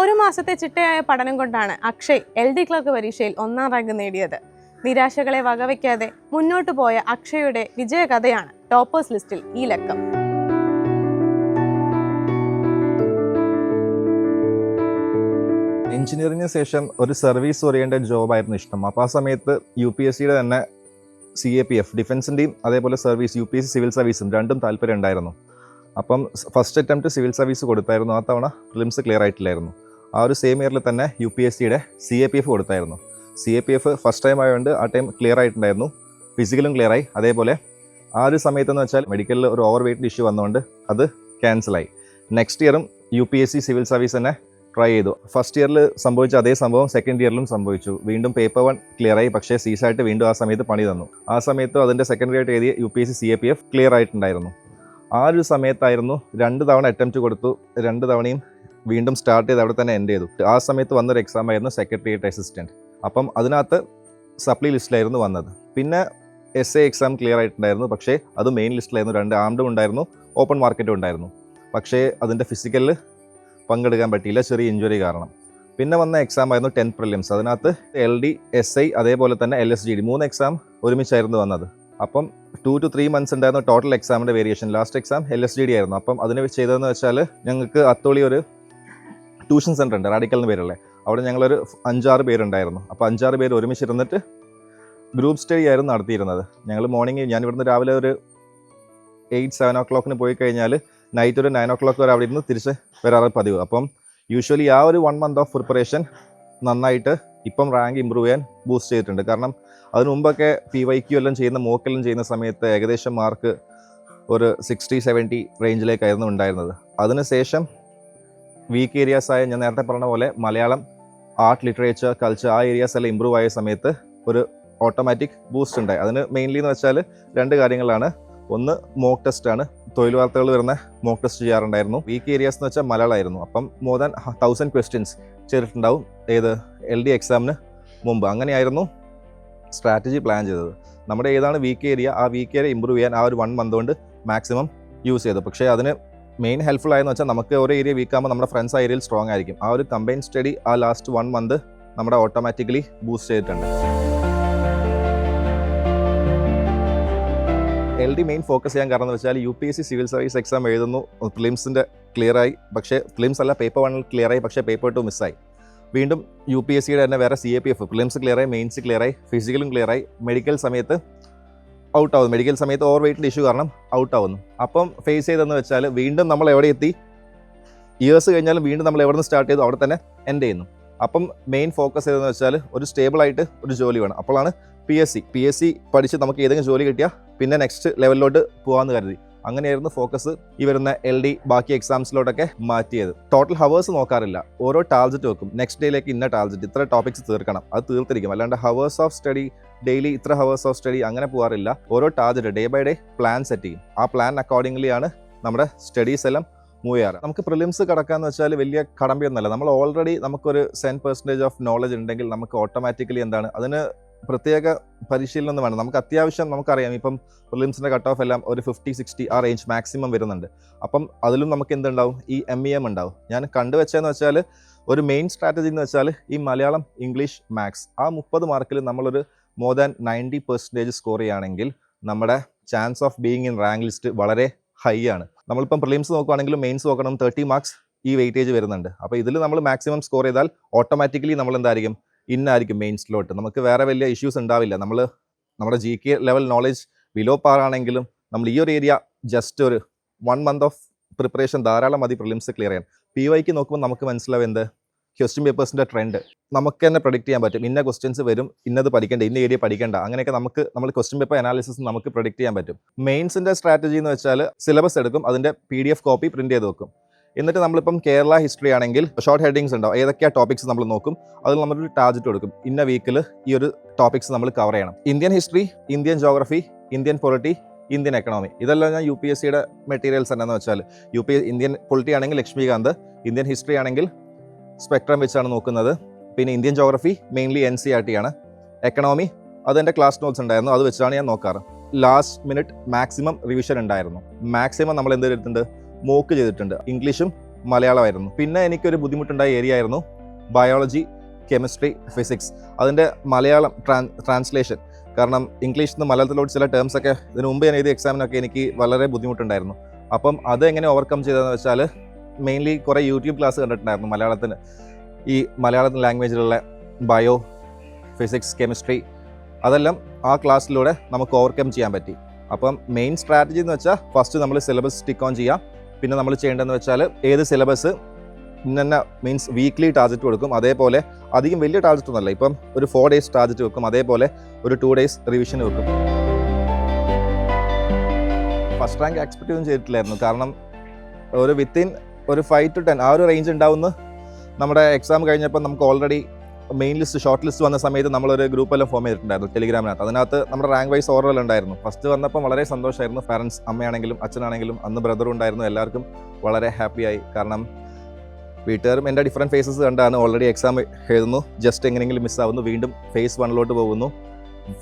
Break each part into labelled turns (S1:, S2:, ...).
S1: ഒരു മാസത്തെ ചിട്ടയായ പഠനം കൊണ്ടാണ് അക്ഷയ് എൽ ഡി ക്ലർക്ക് പരീക്ഷയിൽ ഒന്നാം റാങ്ക് നേടിയത്. നിരാശകളെ വകവയ്ക്കാതെ മുന്നോട്ടു പോയ അക്ഷയുടെ വിജയകഥയാണ് ടോപ്പേഴ്സ് ലിസ്റ്റിൽ ഈ ലക്കം.
S2: എഞ്ചിനീയറിംഗിന് ശേഷം ഒരു സർവീസ് ഓറിയന്റഡ് ജോബായിരുന്നു ഇഷ്ടം. അപ്പോൾ ആ സമയത്ത് യു പി എസ് സിയുടെ തന്നെ സി എ പി എഫ് ഡിഫൻസിന്റെയും അതേപോലെ service U P S C civil സർവീസും രണ്ടും താല്പര്യം ഉണ്ടായിരുന്നു അപ്പം ഫസ്റ്റ് അറ്റംപ്റ്റ് സിവിൽ സർവീസ് കൊടുത്തായിരുന്നു. ആ തവണ ഫിലിംസ് ക്ലിയർ ആയിട്ടില്ലായിരുന്നു. ആ ഒരു സെയിം ഇയറിൽ തന്നെ യു പി എസ് സിയുടെ സി എ പി എഫ് കൊടുത്തായിരുന്നു. C A P F first time ആയതുകൊണ്ട് ആ ടൈം ക്ലിയർ ആയിട്ടുണ്ടായിരുന്നു. ഫിസിക്കലും ക്ലിയർ ആയി. അതേപോലെ ആ ഒരു സമയത്തെന്ന് വെച്ചാൽ മെഡിക്കലിൽ ഒരു ഓവർ വെയിറ്റ് ഇഷ്യൂ വന്നുകൊണ്ട് അത് ക്യാൻസലായി next ഇയറും U P S C civil service തന്നെ ട്രൈ ചെയ്തു. ഫസ്റ്റ് ഇയറിൽ സംഭവിച്ച അതേ സംഭവം സെക്കൻഡ് ഇയറിലും സംഭവിച്ചു. വീണ്ടും പേപ്പർ വൺ ക്ലിയർ ആയി. പക്ഷേ സീസായിട്ട് വീണ്ടും ആ സമയത്ത് പണി തന്നു. ആ സമയത്ത് അതിന്റെ സെക്കൻഡ് ആയിട്ട് എഴുതിയ U P S C C A P F clear ആയിട്ടുണ്ടായിരുന്നു. ആ ഒരു സമയത്തായിരുന്നു രണ്ട് തവണ അറ്റംപ്റ്റ് കൊടുത്തു. രണ്ട് തവണയും വീണ്ടും സ്റ്റാർട്ട് ചെയ്ത് അവിടെ തന്നെ എൻഡ് ചെയ്തു. ആ സമയത്ത് വന്നൊരു എക്സാം ആയിരുന്നു സെക്രട്ടേറിയറ്റ് അസിസ്റ്റന്റ് അപ്പം അതിനകത്ത് സപ്ലി ലിസ്റ്റിലായിരുന്നു വന്നത്. പിന്നെ എസ് എ എക്സാം ക്ലിയർ ആയിട്ടുണ്ടായിരുന്നു. പക്ഷേ അത് മെയിൻ ലിസ്റ്റിലായിരുന്നു രണ്ട് ആംഡും ഉണ്ടായിരുന്നു ഓപ്പൺ മാർക്കറ്റും ഉണ്ടായിരുന്നു. പക്ഷേ അതിന്റെ ഫിസിക്കലിൽ പങ്കെടുക്കാൻ പറ്റിയില്ല ചെറിയ ഇഞ്ചുറി കാരണം. പിന്നെ വന്ന എക്സാം ആയിരുന്നു ടെൻ പ്രിലിംസ് അതിനകത്ത് എൽ ഡി എസ് ഐ അതേപോലെ തന്നെ എൽ എസ് ജി ഡി മൂന്ന് എക്സാം ഒരുമിച്ചായിരുന്നു വന്നത്. അപ്പം ടു ടു ത്രീ മന്ത്സ് ഉണ്ടായിരുന്നു ടോട്ടൽ എക്സാമിന്റെ variation last exam L S G D ആയിരുന്നു. അപ്പം അതിന് ചെയ്തതെന്ന് വെച്ചാൽ ഞങ്ങൾക്ക് അത്തോളി ഒരു ട്യൂഷൻ സെന്റർ ഉണ്ട് റാഡിക്കൽ എന്ന് പേരുള്ളത് അവിടെ ഞങ്ങളൊരു അഞ്ചാറ് പേരുണ്ടായിരുന്നു. അപ്പോൾ അഞ്ചാറ് പേര് ഒരുമിച്ചിരുന്നിട്ട് ഗ്രൂപ്പ് സ്റ്റഡി ആയിരുന്നു നടത്തിയിരുന്നത്. ഞങ്ങൾ മോർണിംഗ് ഞാൻ ഇവിടുന്ന് രാവിലെ ഒരു എയ്റ്റ് സെവൻ ഓ ക്ലോക്കിന് പോയി കഴിഞ്ഞാൽ നൈറ്റ് ഒരു നയൻ ഓ ക്ലോക്ക് വരെ അവിടെ ഇരുന്ന് തിരിച്ച് വരാറ് പതിവ്. അപ്പം യൂഷ്വലി ആ ഒരു വൺ മന്ത് ഓഫ് പ്രിപ്പറേഷൻ നന്നായിട്ട് ഇപ്പം റാങ്ക് ഇമ്പ്രൂവ് ചെയ്യാൻ ബൂസ്റ്റ് ചെയ്തിട്ടുണ്ട്. കാരണം അതിന് മുമ്പൊക്കെ പി വൈ ക്യു എല്ലാം ചെയ്യുന്ന മോക്കെല്ലാം ചെയ്യുന്ന സമയത്ത് ഏകദേശം മാർക്ക് ഒരു സിക്സ്റ്റി സെവന്റി റേഞ്ചിലേക്കായിരുന്നു ഉണ്ടായിരുന്നത്. അതിനുശേഷം വീക്ക് ഏരിയാസ് ആയ ഞാൻ നേരത്തെ പറഞ്ഞ പോലെ മലയാളം ആർട്ട് ലിറ്ററേച്ചർ കൾച്ചർ ആ ഏരിയാസ് എല്ലാം ഇമ്പ്രൂവ് ആയ സമയത്ത് ഒരു ഓട്ടോമാറ്റിക് ബൂസ്റ്റ് ഉണ്ടായി. അതിന് മെയിൻലി എന്ന് വെച്ചാൽ രണ്ട് കാര്യങ്ങളാണ്. ഒന്ന് മോക്ക് ടെസ്റ്റ് ആണ്. തൊഴിൽ വാർത്തകൾ വരുന്ന മോക്ക് ടെസ്റ്റ് ചെയ്യാറുണ്ടായിരുന്നു. വീക്ക് ഏരിയാസ് എന്ന് വെച്ചാൽ മലയാളമായിരുന്നു അപ്പം മോർ ദാൻ തൗസൻഡ് ക്വസ്റ്റ്യൻസ് ചെയ്തിട്ടുണ്ടാവും. ഏത് എൽ ഡി എക്സാമിന് മുമ്പ്. അങ്ങനെയായിരുന്നു സ്ട്രാറ്റജി പ്ലാൻ ചെയ്തത്. നമ്മുടെ ഏതാണ് വീക്ക് ഏരിയ ആ വീക്ക് ഏരിയ ഇമ്പ്രൂവ് ചെയ്യാൻ ആ ഒരു വൺ മന്ത് കൊണ്ട് മാക്സിമം യൂസ് ചെയ്തു. പക്ഷേ അതിന് മെയിൻ ഹെൽപ്ഫുൾ ആയെന്ന് വെച്ചാൽ നമുക്ക് ഒരു ഏരിയ വീക്ക് ആകുമ്പോൾ നമ്മുടെ ഫ്രണ്ട്സ് ആ ഏരിയയിൽ സ്ട്രോങ് ആയിരിക്കും. ആ ഒരു കമ്പൈൻ സ്റ്റഡി ആ ലാസ്റ്റ് വൺ മന്ത് നമ്മുടെ ഓട്ടോമാറ്റിക്കലി ബൂസ്റ്റ് ചെയ്തിട്ടുണ്ട്. എൽ ഡി മെയിൻ ഫോക്കസ് ചെയ്യാൻ കാരണം എന്ന് വെച്ചാൽ U P S C civil service exam എഴുതുന്നു. ഫിലിംസിന്റെ ക്ലിയറായി പക്ഷേ ഫിലിംസ് അല്ല പേപ്പർ വണ്ണിൽ ക്ലിയറായി പക്ഷേ പേപ്പർ ടു മിസ്സായി വീണ്ടും യു പി എസ് സിയുടെ തന്നെ വേറെ C A P F prelims ക്ലിയറായി മെയിൻസ് ക്ലിയറായി ഫിസിക്കലും ക്ലിയറായി മെഡിക്കൽ സമയത്ത് ഔട്ട് ആവുന്നു മെഡിക്കൽ സമയത്ത് ഓവർ വെയിറ്റിന്റെ ഇഷ്യൂ കാരണം ഔട്ട് ആവുന്നു അപ്പം ഫേസ് ചെയ്തെന്ന് വെച്ചാൽ വീണ്ടും നമ്മൾ എവിടെ എത്തി? ഇയേഴ്സ് കഴിഞ്ഞാലും വീണ്ടും നമ്മൾ എവിടെ നിന്ന് സ്റ്റാർട്ട് ചെയ്തു? അവിടെ തന്നെ എൻഡ് ചെയ്യുന്നു. അപ്പം മെയിൻ ഫോക്കസ് ചെയ്തതെന്ന് വെച്ചാൽ ഒരു സ്റ്റേബിളായിട്ട് ഒരു ജോലി വേണം. അപ്പോഴാണ് P S C P S C പഠിച്ച് നമുക്ക് ഏതെങ്കിലും ജോലി കിട്ടിയാൽ പിന്നെ നെക്സ്റ്റ് ലെവലിലോട്ട് പോകാമെന്ന് കരുതി. അങ്ങനെയായിരുന്നു ഫോക്കസ് ഈ വരുന്ന എൽ ഡി ബാക്കി എക്സാംസിലോട്ടൊക്കെ മാറ്റിയത്. ടോട്ടൽ ഹവേഴ്സ് നോക്കാറില്ല. ഓരോ ടാർജറ്റ് വെക്കും. നെക്സ്റ്റ് ഡേയിലേക്ക് ഇന്ന ടാർജറ്റ് ഇത്ര ടോപ്പിക്സ് തീർക്കണം. അത് തീർത്തിരിക്കും. അല്ലാണ്ട് ഹവേഴ്സ് ഓഫ് സ്റ്റഡി ഡെയിലി ഇത്ര ഹവേഴ്സ് ഓഫ് സ്റ്റഡി അങ്ങനെ പോകാറില്ല ഓരോ target day by day plan set ചെയ്യും. ആ പ്ലാൻ അക്കോർഡിംഗ്ലി ആണ് നമ്മുടെ സ്റ്റഡീസ് എല്ലാം മൂവ് ചെയ്യാറ്. നമുക്ക് പ്രിലിംസ് കടക്കാന്ന് വെച്ചാൽ വലിയ കടമ്പയൊന്നുമല്ല. നമ്മൾ ഓൾറെഡി നമുക്കൊരു സെൻ പെർസെന്റേജ് ഓഫ് നോളജ് ഉണ്ടെങ്കിൽ നമുക്ക് ഓട്ടോമാറ്റിക്കലി എന്താണ്? അതിന് പ്രത്യേക പരിശീലനം ഒന്നും വേണം നമുക്ക് അത്യാവശ്യം നമുക്കറിയാം. ഇപ്പം പ്രിലിംസിന്റെ കട്ട് ഓഫ് എല്ലാം ഒരു ഫിഫ്റ്റി സിക്സ്റ്റി ആ റേഞ്ച് മാക്സിമം വരുന്നുണ്ട്. അപ്പം അതിലും നമുക്ക് എന്തുണ്ടാവും? ഈ എം ഇ എം ഉണ്ടാവും. ഞാൻ കണ്ടുവച്ചതെന്ന് വെച്ചാൽ ഒരു മെയിൻ സ്ട്രാറ്റജി എന്ന് വെച്ചാൽ ഈ മലയാളം ഇംഗ്ലീഷ് മാത്സ് ആ മുപ്പത് മാർക്കിൽ നമ്മളൊരു more than ninety percentage score ചെയ്യുകയാണെങ്കിൽ നമ്മുടെ chance of being in rank list വളരെ ഹൈ ആണ്. നമ്മളിപ്പം പ്രിലിംസ് നോക്കുകയാണെങ്കിലും മെയിൻസ് നോക്കണം തേർട്ടി മാർക്സ് ഈ വെയിറ്റേജ് വരുന്നുണ്ട്. അപ്പോൾ ഇതിൽ നമ്മൾ മാക്സിമം സ്കോർ ചെയ്താൽ ഓട്ടോമാറ്റിക്കലി നമ്മൾ എന്തായിരിക്കും? ഇന്നായിരിക്കും മെയിൻസിലോട്ട് നമുക്ക് വേറെ വലിയ ഇഷ്യൂസ് ഉണ്ടാവില്ല. നമ്മൾ നമ്മുടെ G K level knowledge below par ആണെങ്കിലും നമ്മൾ ഈ ഒരു ഏരിയ ജസ്റ്റ് ഒരു വൺ മന്ത് ഓഫ് പ്രിപ്പറേഷൻ ധാരാളം മതി പ്രിലിംസ് ക്ലിയർ ചെയ്യാൻ. പി വൈക്ക് നോക്കുമ്പോൾ നമുക്ക് മനസ്സിലാവും എന്ത്? ക്വസ്റ്റ്യൻ പേപ്പേഴ്സിന്റെ ട്രെൻഡ് നമുക്ക് തന്നെ പ്രൊഡിക്റ്റ് ചെയ്യാൻ പറ്റും. ഇന്ന ക്വസ്റ്റ്യൻസ് വരും ഇന്നത് പഠിക്കേണ്ട ഇന്ന ഏരിയ പഠിക്കേണ്ട. അങ്ങനെയൊക്കെ നമുക്ക് നമ്മൾ ക്വസ്റ്റ്യൻ പേപ്പർ അനാലിസിസ് നമുക്ക് പ്രൊഡിക്റ്റ് ചെയ്യാൻ പറ്റും. മെയിൻസിന്റെ സ്ട്രാറ്റജി എന്ന് വെച്ചാൽ സിലബസ് എടുക്കും അതിന്റെ P D F copy print ചെയ്ത് വെക്കും. എന്നിട്ട് നമ്മളിപ്പം കേരള ഹിസ്റ്ററി ആണെങ്കിൽ ഷോർട്ട് ഹെഡിങ്സ് ഉണ്ടാവും ഏതൊക്കെയാണ് ടോപ്പിക്സ് നമ്മൾ നോക്കും അതിൽ നമ്മളൊരു ടാർജറ്റ് കൊടുക്കും. ഇന്ന വീക്കിൽ ഈ ഒരു ടോപ്പിക്സ് നമ്മൾ കവർ ചെയ്യണം. Indian history Indian geography Indian polity Indian economy ഇതെല്ലാം ഞാൻ യു പി എസ് സിയുടെ മെറ്റീരിയൽസ് എന്നാന്ന് വെച്ചാൽ യു പി ഇന്ത്യൻ പൊളിറ്റി ആണെങ്കിൽ ലക്ഷ്മികാന്ത് ഇന്ത്യൻ ഹിസ്റ്ററി ആണെങ്കിൽ സ്പെക്ട്രം വെച്ചാണ് നോക്കുന്നത്. പിന്നെ Indian geography mainly N C R T ആണ്. എക്കണോമി അതെന്റെ ക്ലാസ് നോട്ട്സ് ഉണ്ടായിരുന്നു. അത് വെച്ചാണ് ഞാൻ നോക്കാറ്. ലാസ്റ്റ് മിനിറ്റ് മാക്സിമം റിവിഷൻ ഉണ്ടായിരുന്നു. മാക്സിമം നമ്മൾ എന്ത് ചെയ്തിട്ടുണ്ട്? മോക്ക് ചെയ്തിട്ടുണ്ട്. ഇംഗ്ലീഷും മലയാളമായിരുന്നു പിന്നെ എനിക്കൊരു ബുദ്ധിമുട്ടുണ്ടായ ഏരിയ ആയിരുന്നു. ബയോളജി കെമിസ്ട്രി ഫിസിക്സ് അതിന്റെ മലയാളം ട്രാൻ ട്രാൻസ്ലേഷൻ കാരണം ഇംഗ്ലീഷിൽ നിന്ന് മലയാളത്തിലോട്ട് ചില ടേംസ് ഒക്കെ ഇതിനു മുമ്പ് ഞാൻ എഴുതിയ എക്സാമിനൊക്കെ എനിക്ക് വളരെ ബുദ്ധിമുട്ടുണ്ടായിരുന്നു. അപ്പം അത് എങ്ങനെ ഓവർകം ചെയ്തതെന്ന് വെച്ചാൽ മെയിൻലി കുറേ യൂട്യൂബ് ക്ലാസ് കണ്ടിട്ടുണ്ടായിരുന്നു മലയാളത്തിന്. ഈ മലയാളത്തിന് ലാംഗ്വേജിലുള്ള ബയോ ഫിസിക്സ് കെമിസ്ട്രി അതെല്ലാം ആ ക്ലാസ്സിലൂടെ നമുക്ക് ഓവർകം ചെയ്യാൻ പറ്റി. അപ്പം മെയിൻ സ്ട്രാറ്റജി എന്ന് വെച്ചാൽ ഫസ്റ്റ് നമ്മൾ സിലബസ് സ്റ്റിക്ക് ഓൺ ചെയ്യാം. പിന്നെ നമ്മൾ ചെയ്യേണ്ടതെന്ന് വെച്ചാൽ ഏത് സിലബസ് ഇന്നെ മീൻസ് വീക്ക്ലി ടാർജറ്റ് കൊടുക്കും. അതേപോലെ അധികം വലിയ ടാർജറ്റ് ഒന്നല്ല ഇപ്പം ഒരു ഫോർ ഡേയ്സ് ടാർജറ്റ് വെക്കും. അതേപോലെ ഒരു ടു ഡേയ്സ് റിവിഷൻ വെക്കും. ഫസ്റ്റ് റാങ്ക് എക്സ്പെക്ട് ഒന്നും ചെയ്തിട്ടില്ലായിരുന്നു. കാരണം ഒരു വിത്തിൻ ഒരു ഫൈവ് ടു ടെൻ ആ ഒരു റേഞ്ച് ഉണ്ടാവുന്ന. നമ്മുടെ എക്സാം കഴിഞ്ഞപ്പോൾ നമുക്ക് already main list short list വന്ന സമയത്ത് നമ്മളൊരു ഗ്രൂപ്പ് എല്ലാം ഫോം ചെയ്തിട്ടുണ്ടായിരുന്നു ടെലിഗ്രാമിനകത്ത് അതിനകത്ത് നമ്മുടെ റാങ്ക് വൈസ് ഓവറോൾ ഉണ്ടായിരുന്നു. ഫസ്റ്റ് വന്നപ്പോൾ വളരെ സന്തോഷമായിരുന്നു. പാരൻസ് അമ്മയാണെങ്കിലും അച്ഛനാണെങ്കിലും അന്ന് ബ്രദറും ഉണ്ടായിരുന്നു. എല്ലാവർക്കും വളരെ ഹാപ്പിയായി കാരണം വീട്ടുകാരും എന്റെ ഡിഫറെന്റ് ഫേസസ് കണ്ടാണ് ഓൾറെഡി എക്സാം എഴുതുന്നു. ജസ്റ്റ് എങ്ങനെയെങ്കിലും മിസ്സാവുന്നു വീണ്ടും ഫേസ് വണ്ണിലോട്ട് പോകുന്നു.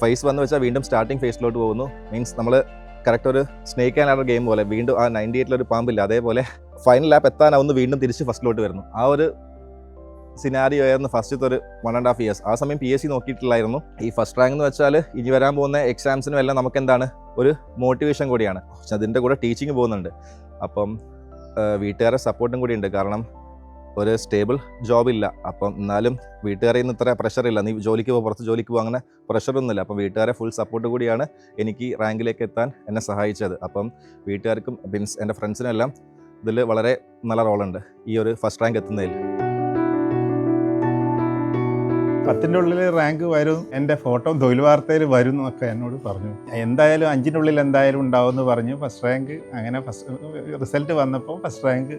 S2: ഫേസ് വന്ന് വെച്ചാൽ വീണ്ടും സ്റ്റാർട്ടിങ് ഫേസിലോട്ട് പോകുന്നു. മീൻസ് നമ്മൾ കറക്റ്റ് ഒരു സ്നേക്ക് ആൻഡ് ഗെയിം പോലെ വീണ്ടും ആ നയന്റി എയ്റ്റിലൊരു പാമ്പില്ല. അതേപോലെ ഫൈനൽ ലാപ്പ് എത്താനാവുന്ന വീണ്ടും തിരിച്ച് ഫസ്റ്റിലോട്ട് വരുന്നു. ആ ഒരു സിനാരിയോ ആയിരുന്നു ഫസ്റ്റത്തെ ഒരു വൺ ആൻഡ് ഹാഫ് ഇയേഴ്സ് ആ സമയം പി എസ് സി നോക്കിയിട്ടില്ലായിരുന്നു. ഈ ഫസ്റ്റ് റാങ്ക് എന്ന് വെച്ചാൽ ഇനി വരാൻ പോകുന്ന എക്സാംസിനും എല്ലാം നമുക്ക് എന്താണ്? ഒരു മോട്ടിവേഷൻ കൂടിയാണ്. പക്ഷെ അതിന്റെ കൂടെ ടീച്ചിങ് പോകുന്നുണ്ട്. അപ്പം വീട്ടുകാരെ സപ്പോർട്ടും കൂടി ഉണ്ട് കാരണം ഒരു സ്റ്റേബിൾ ജോബ് ഇല്ല. അപ്പം എന്നാലും വീട്ടുകാരെ ഇന്ന് ഇത്ര ഇല്ല. നീ ജോലിക്ക് പോകും പുറത്ത് ജോലിക്ക് പോകും അങ്ങനെ പ്രഷറൊന്നുമില്ല അപ്പം വീട്ടുകാരെ ഫുൾ സപ്പോർട്ട് കൂടിയാണ് എനിക്ക് റാങ്കിലേക്ക് എത്താൻ എന്നെ സഹായിച്ചത്. അപ്പം വീട്ടുകാർക്കും മീൻസ് എന്റെ ഫ്രണ്ട്സിനും എല്ലാം ഇതിൽ വളരെ നല്ല റോളുണ്ട് ഈ ഒരു ഫസ്റ്റ് റാങ്ക് എത്തുന്നതിൽ.
S3: പത്തിന്റെ ഉള്ളിൽ റാങ്ക് വരും എന്റെ ഫോട്ടോ തൊഴിൽ വാർത്തയിൽ വരും എന്നൊക്കെ എന്നോട് പറഞ്ഞു. എന്തായാലും അഞ്ചിന്റെ ഉള്ളിൽ എന്തായാലും ഉണ്ടാവും എന്ന് പറഞ്ഞു. ഫസ്റ്റ് റാങ്ക് അങ്ങനെ ഫസ്റ്റ് റിസൾട്ട് വന്നപ്പോൾ ഫസ്റ്റ് റാങ്ക്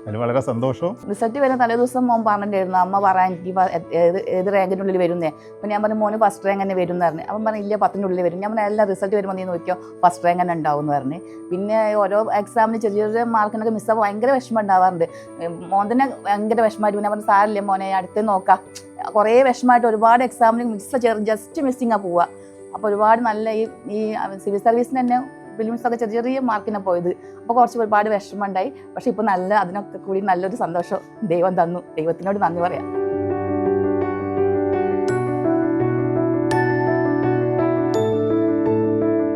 S3: അതിൽ വളരെ സന്തോഷവും.
S4: റിസൾട്ട് വരുന്ന തലേ ദിവസം മോൻ പറഞ്ഞിട്ടുണ്ടായിരുന്നു അമ്മ പറയാൻ എനിക്ക് ഏത് റാങ്കിന്റെ ഉള്ളിൽ വരുന്നേ? അപ്പം ഞാൻ പറഞ്ഞു മോന് ഫസ്റ്റ് റാങ്ക് തന്നെ വരും എന്ന് പറഞ്ഞു. അപ്പം പറഞ്ഞു ഇല്ല പത്തിന്റെ ഉള്ളിൽ വരും. ഞാൻ പറഞ്ഞു എല്ലാ റിസൾട്ട് വരുമ്പോൾ നീ നോക്കിയോ ഫസ്റ്റ് റാങ്ക് തന്നെ ഉണ്ടാവും എന്ന് പറഞ്ഞു. പിന്നെ ഓരോ എക്സാമിന് ചെറിയ ചെറിയ മാർക്കിനൊക്കെ മിസ്സാകുമ്പോൾ ഭയങ്കര വിഷമം ഉണ്ടാവാറുണ്ട്. മോൻ തന്നെ ഭയങ്കര വിഷമമായിട്ട് പിന്നെ പറഞ്ഞു സാറില്ലേ മോനെ അടുത്ത് നോക്കാം. കുറേ വിഷമമായിട്ട് ഒരുപാട് എക്സാമിന് മിസ് ജസ്റ്റ് മിസ്സിങ്ങാണ് പോവുക. അപ്പോൾ ഒരുപാട് നല്ല ഈ ഈ സിവിൽ സർവീസിന് തന്നെ ഫിലിംസ് ഒക്കെ ചെറിയ ചെറിയ മാർക്കിനെ പോയത്. അപ്പോൾ കുറച്ച് ഒരുപാട് വിഷമം ഉണ്ടായി പക്ഷെ ഇപ്പൊ നല്ല അതിനൊക്കെ കൂടി നല്ലൊരു സന്തോഷം ദൈവം തന്നു. ദൈവത്തിനോട് നന്ദി പറയാം.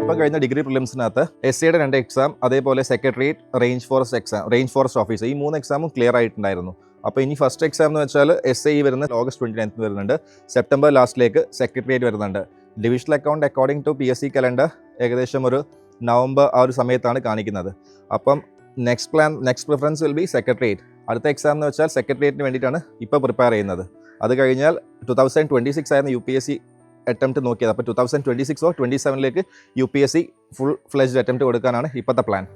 S2: ഇപ്പം കഴിഞ്ഞ ഡിഗ്രി പ്രിലിംസിനകത്ത് എസ് സിയുടെ രണ്ട് എക്സാം അതേപോലെ secretariat range forest exam range forest office ഈ മൂന്ന് എക്സാമും ക്ലിയർ ആയിട്ടുണ്ടായിരുന്നു. അപ്പോൾ ഇനി ഫസ്റ്റ് എക്സാം എന്ന് വെച്ചാൽ എസ് ഐ വരുന്ന ഓഗസ്റ്റ് ട്വന്റി നയൻത്ത് വരുന്നുണ്ട്. സെപ്റ്റംബർ ലാസ്റ്റിലേക്ക് സെക്രട്ടറിയേറ്റ് വരുന്നുണ്ട്. Divisional account according to P S C calendar ഏകദേശം ഒരു നവംബർ ആ ഒരു സമയത്താണ് കാണിക്കുന്നത്. അപ്പം next plan next preference will be secretariat അടുത്ത എക്സാം എന്ന് വെച്ചാൽ സെക്രട്ടേറിയറ്റിന് വേണ്ടിയിട്ടാണ് ഇപ്പോൾ പ്രിപ്പയർ ചെയ്യുന്നത്. അത് കഴിഞ്ഞാൽ ടു തൗസൻഡ് ട്വന്റി സിക്സ് ആയിരുന്നു U P S C attempt നോക്കിയത്. അപ്പോൾ ടു തൗസൻഡ് ട്വന്റി സിക്സോ twenty സെവനിലേക്ക് U P S C full fledged attempt കൊടുക്കാനാണ് ഇപ്പോഴത്തെ പ്ലാൻ